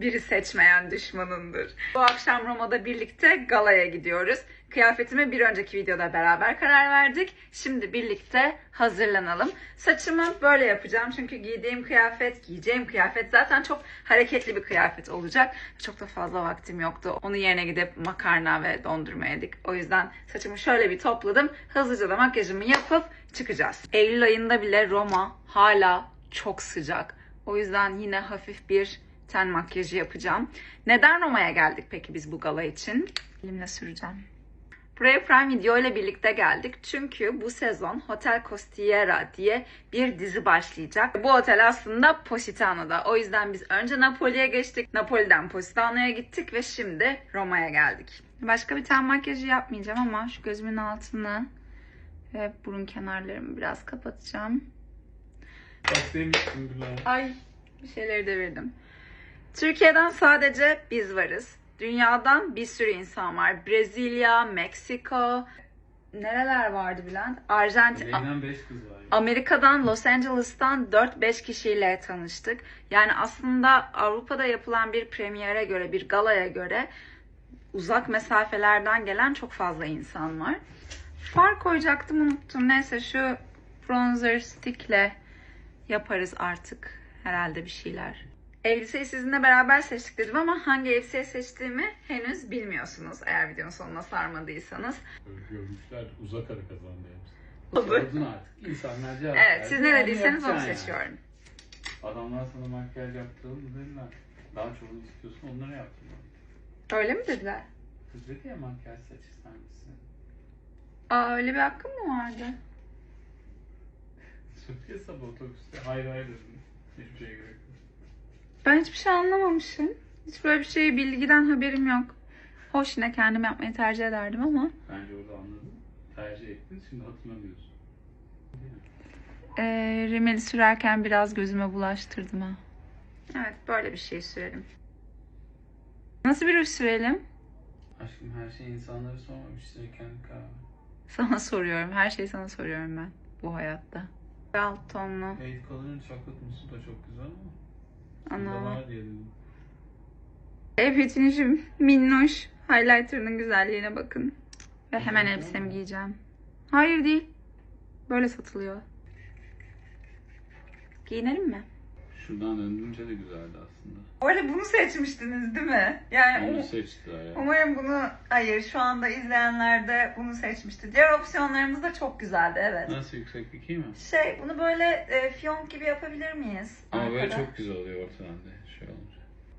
biri seçmeyen düşmanındır. Bu akşam Roma'da birlikte galaya gidiyoruz. Kıyafetime bir önceki videoda beraber karar verdik. Şimdi birlikte hazırlanalım. Saçımı böyle yapacağım çünkü giydiğim kıyafet, giyeceğim kıyafet zaten çok hareketli bir kıyafet olacak. Çok da fazla vaktim yoktu. Onun yerine gidip makarna ve dondurma yedik. O yüzden saçımı şöyle bir topladım. Hızlıca da makyajımı yapıp çıkacağız. Eylül ayında bile Roma hala çok sıcak. O yüzden yine hafif bir ten makyajı yapacağım. Neden Roma'ya geldik peki biz bu gala için? Elimle süreceğim. Buraya Prime Video ile birlikte geldik. Çünkü bu sezon Hotel Costiera diye bir dizi başlayacak. Bu otel aslında Positano'da. O yüzden biz önce Napoli'ye geçtik. Napoli'den Positano'ya gittik ve şimdi Roma'ya geldik. Başka bir tane makyajı yapmayacağım ama şu gözümün altını ve burun kenarlarımı biraz kapatacağım. Bak demiştim. Ay bir şeyleri devirdim. Türkiye'den sadece biz varız. Dünyadan bir sürü insan var. Brezilya, Meksiko, nereler vardı Bülent? Arjantin, Evlenen 5 kız var. ya. Amerika'dan, Los Angeles'tan 4-5 kişiyle tanıştık. Yani aslında Avrupa'da yapılan bir premiere göre, bir galaya göre uzak mesafelerden gelen çok fazla insan var. Far koyacaktım unuttum. Neyse şu bronzer stickle yaparız artık herhalde bir şeyler. Elbiseyi sizinle beraber seçtik dedim ama hangi elbiseyi seçtiğimi henüz bilmiyorsunuz eğer videonun sonuna sarmadıysanız. Görmüşler uzak ara kazandı. Sordun artık. İnsanlar cevap Evet verdi. siz ne Yani dediyseniz onu yapacaksın yani. seçiyorum. Adamlar sana makyaj yaptıralım dediler. Daha çoğunu istiyorsun onları yaptırma. Öyle mi dediler? Kız dedi ya makyaj saç ister misin? Aa öyle bir hakkım mı vardı? Söylüyor sabah otobüste. Hayır hayır dedim. Hiçbir şeye gerek yok. Ben hiçbir şey anlamamışım. Hiç böyle bir şey bilgiden haberim yok. Hoş yine kendim yapmayı tercih ederdim ama. Bence orada anladın. Tercih ettin şimdi hatırlamıyorsun. Ee, rimeli sürerken biraz gözüme bulaştırdım ha. Evet böyle bir şey sürelim. Nasıl bir ruj sürelim? Aşkım her şey insanlara sormamış. Size kendi karar. Sana soruyorum. Her şeyi sana soruyorum ben bu hayatta. Alt tonlu. Eight Color'ın chocolate musu da çok güzel ama. Ana. Evet şu minnoş highlighter'ının güzelliğine bakın. Ve hemen elbisemi giyeceğim. Hayır değil. Böyle satılıyor. Giyinelim mi? Şuradan döndüğünce de güzeldi aslında. Orada bunu seçmiştiniz değil mi? Yani Onu seçtiler ya. umarım bunu hayır şu anda izleyenler de bunu seçmişti. Diğer opsiyonlarımız da çok güzeldi evet. Nasıl yükseklik iyi mi? Şey bunu böyle e, fiyonk gibi yapabilir miyiz? Ama böyle Arkada. çok güzel oluyor ortadan da.